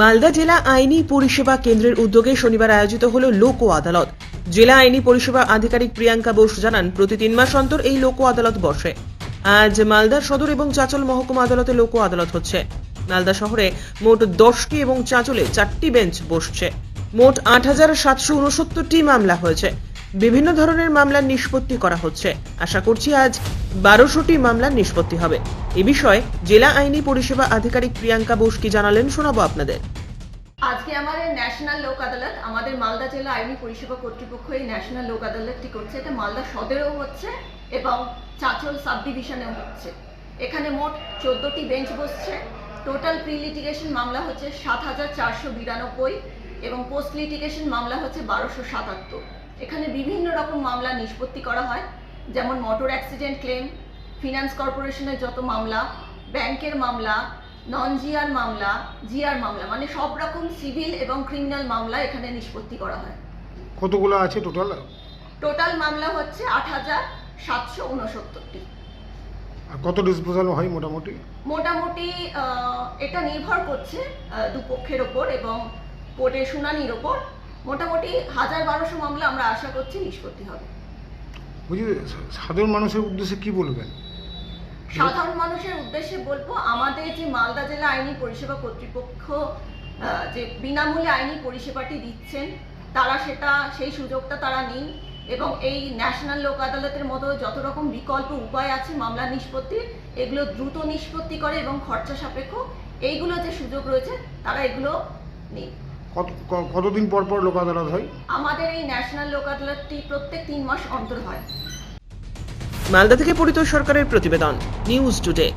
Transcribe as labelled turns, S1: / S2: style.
S1: মালদা জেলা আইনি পরিষেবা কেন্দ্রের উদ্যোগে শনিবার আয়োজিত হল লোক আদালত। জেলা আইনি পরিষেবা আধিকারিক প্রিয়াঙ্কা বোস জানান, প্রতি তিন মাস অন্তর এই লোক আদালত বসে। আজ মালদার সদর এবং চাঁচল মহকুমা আদালতে লোক আদালত হচ্ছে। মালদা শহরে মোট দশটি এবং চাঁচলে চারটি বেঞ্চ বসছে। মোট আট হাজার সাতশো উনসত্তরটি মামলা হয়েছে। বিভিন্ন ধরনের মামলার নিষ্পত্তি করা হচ্ছে। আশা করছি আজ বারোশোটি মামলার নিষ্পত্তি হবে। এ বিষয়ে জেলা আইনি পরিষেবা আধিকারিক প্রিয়াঙ্কা বোস কি জানালেন শোনাবো আপনাদের।
S2: আজকে আমাদের ন্যাশনাল লোক আদালত, আমাদের মালদা জেলা আইনি পরিষেবা কর্তৃপক্ষ এই ন্যাশনাল লোক আদালতটি করছে। এটা মালদা সদরেও হচ্ছে এবং চাচল সাব ডিভিশনেও হচ্ছে। এখানে মোট চোদ্দোটি বেঞ্চ বসছে। টোটাল প্রি লিটিগেশন মামলা হচ্ছে সাত হাজার চারশো বিরানব্বই এবং পোস্ট লিটিগেশন মামলা হচ্ছে বারোশো সাতাত্তর। এখানে বিভিন্ন রকম মামলা নিষ্পত্তি করা হয়। যেমন মোটর অ্যাক্সিডেন্ট ক্লেম ফিনান্স কর্পোরেশনের যত মামলা ব্যাংকের মামলা নন জিআর মামলা জিআর মামলা মানে সব রকম সিভিল এবং ক্রিমিনাল মামলা এখানে নিষ্পত্তি করা হয়।
S3: কতগুলো আছে টোটাল
S2: টোটাল মামলা হচ্ছে আট হাজার সাতশো উনসত্তরটি।
S3: আর কত ডিসপোজাল হয় মোটামুটি?
S2: মোটামুটি এটা নির্ভর করছে দুপক্ষের ওপর এবং কোর্টের শুনানির ওপর। মোটামুটি হাজার বারোশো মামলা আমরা আশা করছি নিষ্পত্তি হবে।
S3: বুঝি সাধারণ মানুষের উদ্দেশ্যে কি বলবেন?
S2: সাধারণ মানুষের উদ্দেশ্যে বলব আমাদের যে মালদা জেলা আইনি পরিষেবা কর্তৃপক্ষ যে বিনামূল্যে আইনি পরিষেবাটি দিচ্ছেন তারা সেটা সেই সুযোগটা তারা নিন এবং এই ন্যাশনাল লোক আদালতের মতো যত রকম বিকল্প উপায় আছে মামলা নিষ্পত্তির এগুলো দ্রুত নিষ্পত্তি করে এবং খরচা সাপেক্ষ এইগুলো যে সুযোগ রয়েছে তারা এগুলো নিন।
S3: কত কতদিন পর পর লোক আদালত হয়?
S2: আমাদের এই ন্যাশনাল লোক আদালতটি প্রত্যেক তিন মাস অন্তর হয়।
S1: মালদা থেকে পরিতোষ সরকারের প্রতিবেদন নিউজ টুডে।